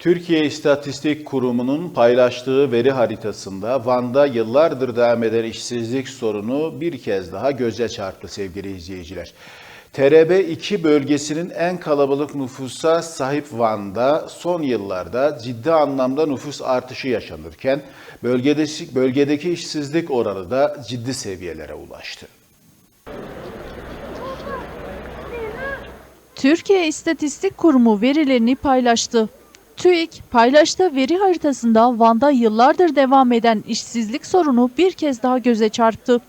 Türkiye İstatistik Kurumu'nun paylaştığı veri haritasında Van'da yıllardır devam eden işsizlik sorunu bir kez daha göze çarptı sevgili izleyiciler. TRB2 bölgesinin en kalabalık nüfusa sahip Van'da son yıllarda ciddi anlamda nüfus artışı yaşanırken bölgedeki, bölgedeki işsizlik oranı da ciddi seviyelere ulaştı. Türkiye İstatistik Kurumu verilerini paylaştı. TÜİK paylaştığı veri haritasında Van'da yıllardır devam eden işsizlik sorunu bir kez daha göze çarptı.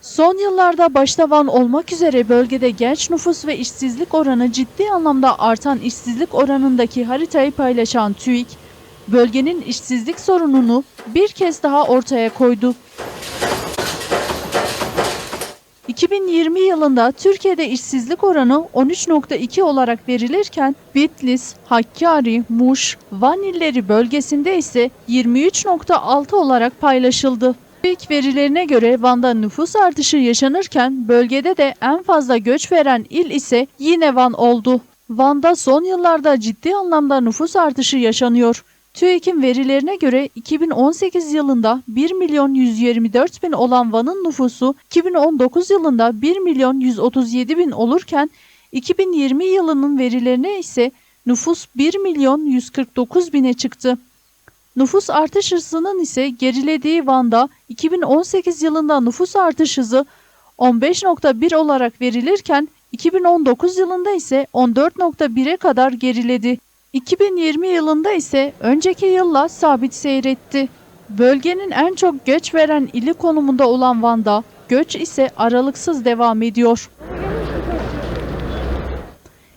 Son yıllarda başta Van olmak üzere bölgede genç nüfus ve işsizlik oranı ciddi anlamda artan işsizlik oranındaki haritayı paylaşan TÜİK, bölgenin işsizlik sorununu bir kez daha ortaya koydu. 2020 yılında Türkiye'de işsizlik oranı 13.2 olarak verilirken Bitlis, Hakkari, Muş, Van illeri bölgesinde ise 23.6 olarak paylaşıldı. İlk verilerine göre Van'da nüfus artışı yaşanırken bölgede de en fazla göç veren il ise yine Van oldu. Van'da son yıllarda ciddi anlamda nüfus artışı yaşanıyor. TÜİK'in verilerine göre 2018 yılında 1 milyon 124 bin olan Van'ın nüfusu 2019 yılında 1 milyon 137 bin olurken 2020 yılının verilerine ise nüfus 1 milyon 149 bine çıktı. Nüfus artış hızının ise gerilediği Van'da 2018 yılında nüfus artış hızı 15.1 olarak verilirken 2019 yılında ise 14.1'e kadar geriledi. 2020 yılında ise önceki yılla sabit seyretti. Bölgenin en çok göç veren ili konumunda olan Van'da göç ise aralıksız devam ediyor.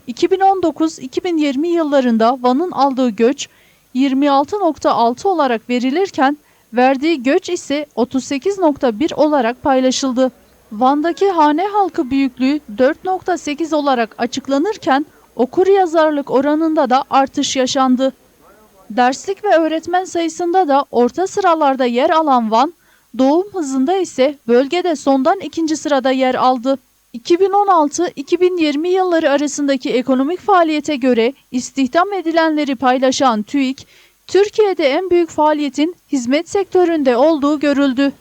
2019-2020 yıllarında Van'ın aldığı göç 26.6 olarak verilirken verdiği göç ise 38.1 olarak paylaşıldı. Van'daki hane halkı büyüklüğü 4.8 olarak açıklanırken okur yazarlık oranında da artış yaşandı. Derslik ve öğretmen sayısında da orta sıralarda yer alan Van, doğum hızında ise bölgede sondan ikinci sırada yer aldı. 2016-2020 yılları arasındaki ekonomik faaliyete göre istihdam edilenleri paylaşan TÜİK, Türkiye'de en büyük faaliyetin hizmet sektöründe olduğu görüldü.